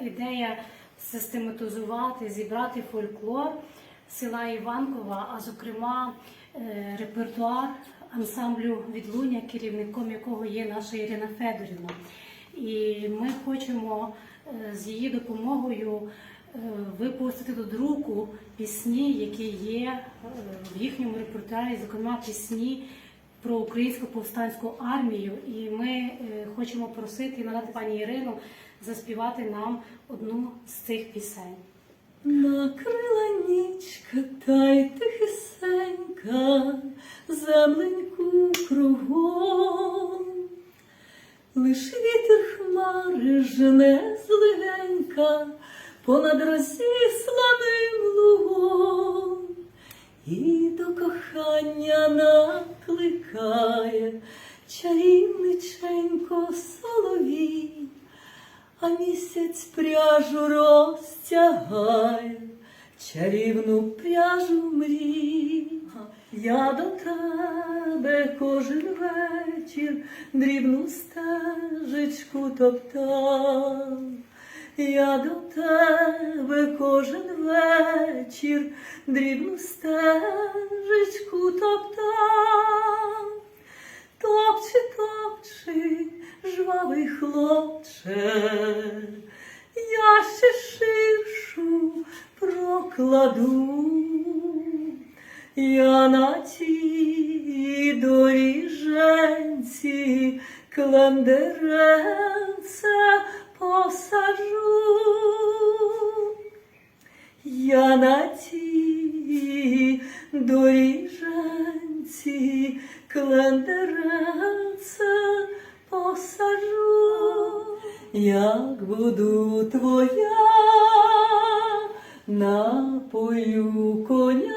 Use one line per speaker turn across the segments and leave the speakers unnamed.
ідея систематизувати, зібрати фольклор села Іванкова, а зокрема е, репертуар ансамблю відлуння, керівником якого є наша Ірина Федорівна. І ми хочемо е, з її допомогою е, випустити до друку пісні, які є в їхньому репертуарі, зокрема пісні про українську повстанську армію. І ми е, хочемо просити і надати пані Ірину заспівати нам одну з цих пісень.
Накрила нічка та й тихесенька, земленьку кругом, лиш вітер хмари жене злегенька понад розісланим лугом, і до кохання накликає чарівниченько соловій. А місяць пряжу розтягає, чарівну пряжу мрій. Я до тебе кожен вечір дрібну стежечку топтав. Я до тебе кожен вечір дрібну стежечку топтав. Топчи, топчи, жвавий хлопче, я ще ширшу прокладу, я на тій доріженці клендеренце посаджу. Я на тій доріженці клендеренце посаджу, як буду твоя, напою коня,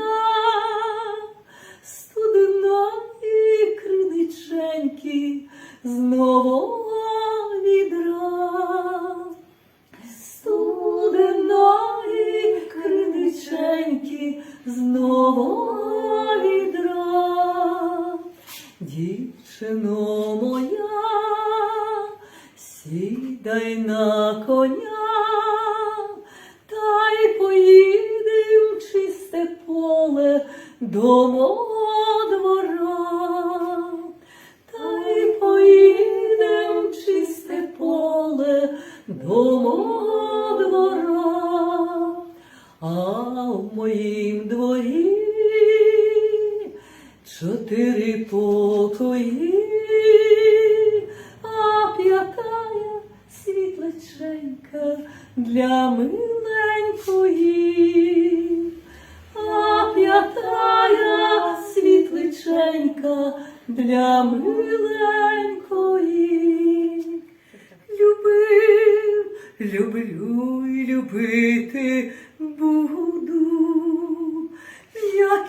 Дівчино моя, сідай на коня, та й поїдем в чисте поле до мого двора. Та й поїдем в чисте поле до мого двора, а в моїм чотири покої, а п'ятая світличенька для миленької, а п'ятая світличенька для миленької. Любив, люблю і любити буду, як